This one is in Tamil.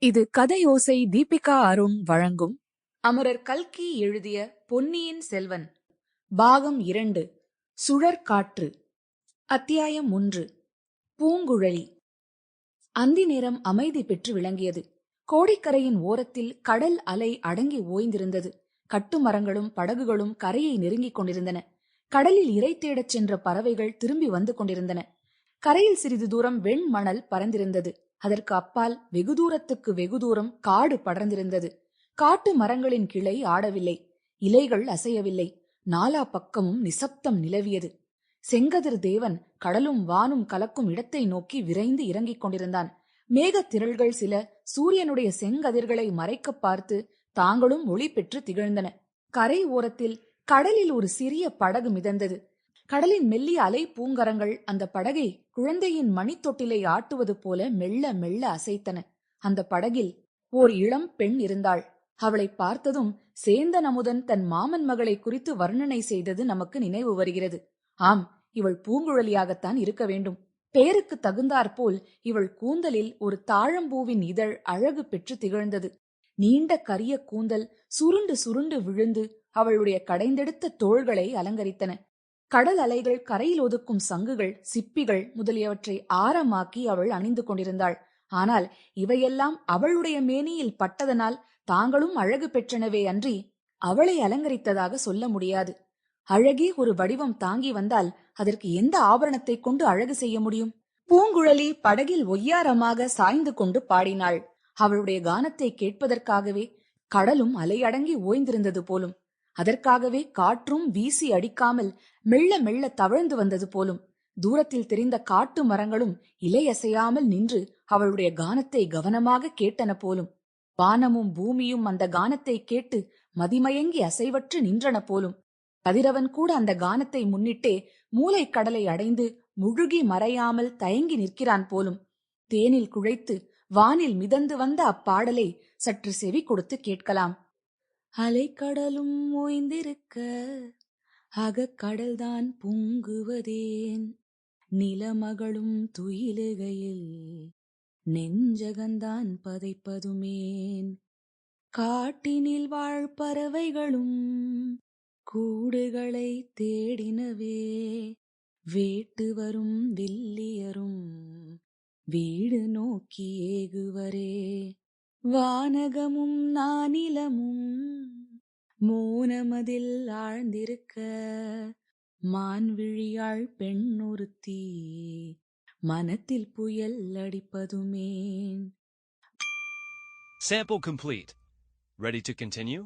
இது கதையோசை தீபிகா அருண் வழங்கும். அமரர் கல்கி எழுதிய பொன்னியின் செல்வன். பாகம் இரண்டு. சுழற்காற்று. அத்தியாயம் ஒன்று. பூங்குழலி. அந்தி நேரம் அமைதி பெற்று விளங்கியது. கோடிக்கரையின் ஓரத்தில் கடல் அலை அடங்கி ஓய்ந்திருந்தது. கட்டுமரங்களும் படகுகளும் கரையை நெருங்கிக் கொண்டிருந்தன. கடலில் இரை தேடச் சென்ற பறவைகள் திரும்பி வந்து கொண்டிருந்தன. கரையில் சிறிது தூரம் வெண்மணல் பறந்திருந்தது. அதற்கு அப்பால் வெகு தூரத்துக்கு வெகு தூரம் காடு படர்ந்திருந்தது. காட்டு மரங்களின் கிளை ஆடவில்லை. இலைகள் அசையவில்லை. நாலா பக்கமும் நிசப்தம் நிலவியது. செங்கதிர் தேவன் கடலும் வானும் கலக்கும் இடத்தை நோக்கி விரைந்து இறங்கிக் கொண்டிருந்தான். மேகத் திரள்கள் சில சூரியனுடைய செங்கதிர்களை மறைக்க பார்த்து தாங்களும் ஒளி பெற்று திகழ்ந்தன. கரை ஓரத்தில் கடலில் ஒரு சிறிய படகு மிதந்தது. கடலின் மெல்லிய அலை பூங்கரங்கள் அந்த படகை குழந்தையின் மணித்தொட்டிலை ஆட்டுவது போல மெல்ல மெல்ல அசைத்தன. அந்த படகில் ஓர் இளம் பெண் இருந்தாள். அவளை பார்த்ததும் சேந்தன் அமுதன் தன் மாமன் மகளை குறித்து வர்ணனை செய்தது நமக்கு நினைவு வருகிறது. ஆம் இவள் பூங்குழலியாகத்தான் இருக்க வேண்டும். பெயருக்கு தகுந்தாற்போல் இவள் கூந்தலில் ஒரு தாழம்பூவின் இதழ் அழகு பெற்று திகழ்ந்தது. நீண்ட கரிய கூந்தல் சுருண்டு சுருண்டு விழுந்து அவளுடைய கடைந்தெடுத்த தோள்களை அலங்கரித்தன. கடல் அலைகள் கரையில் ஒதுக்கும் சங்குகள் சிப்பிகள் முதலியவற்றை ஆரமாக்கி அவள் அணிந்து கொண்டிருந்தாள். ஆனால் இவையெல்லாம் அவளுடைய மேனியில் பட்டதனால் தாங்களும் அழகு பெற்றனவே அன்றி அவளை அலங்கரித்ததாக சொல்ல முடியாது. அழகே ஒரு வடிவம் தாங்கி வந்தால் அதற்கு எந்த ஆபரணத்தை கொண்டு அழகு செய்ய முடியும்? பூங்குழலி படகில் ஒய்யாரமாக சாய்ந்து கொண்டு பாடினாள். அவளுடைய கானத்தை கேட்பதற்காகவே கடலும் அலையடங்கி ஓய்ந்திருந்தது போலும். அதற்காகவே காற்றும் வீசி அடிக்காமல் மெல்ல மெல்ல தவழ்ந்து வந்தது போலும். தூரத்தில் தெரிந்த காட்டு மரங்களும் இலையசையாமல் நின்று அவளுடைய கானத்தை கவனமாக கேட்டன போலும். வானமும் பூமியும் அந்த கானத்தை கேட்டு மதிமயங்கி அசைவற்று நின்றன போலும். கதிரவன் கூட அந்த கானத்தை முன்னிட்டே மூளைக்கடலை அடைந்து முழுகி மறையாமல் தயங்கி நிற்கிறான் போலும். தேனில் குழைத்து வானில் மிதந்து வந்த அப்பாடலை சற்று செவி கொடுத்து கேட்கலாம். அலைக்கடலும் ஓய்ந்திருக்க அகக்கடல்தான் பொங்குவதேன். நிலமகளும் துயிலுகையில் நெஞ்சகந்தான் பதைப்பதுமேன். காட்டினில் வாழ் பறவைகளும் கூடுகளை தேடினவே வேட்டு வரும் வில்லியரும் வீடு நோக்கி ஏகுவரே. வானகமும் நானிலமும் மோனமதில் ஆழ்ந்திருக்க மான்விழியாள் பெண் ஒருத்தி மனத்தில் புயல் அடிப்பதுமேன் Sample complete. Ready to continue?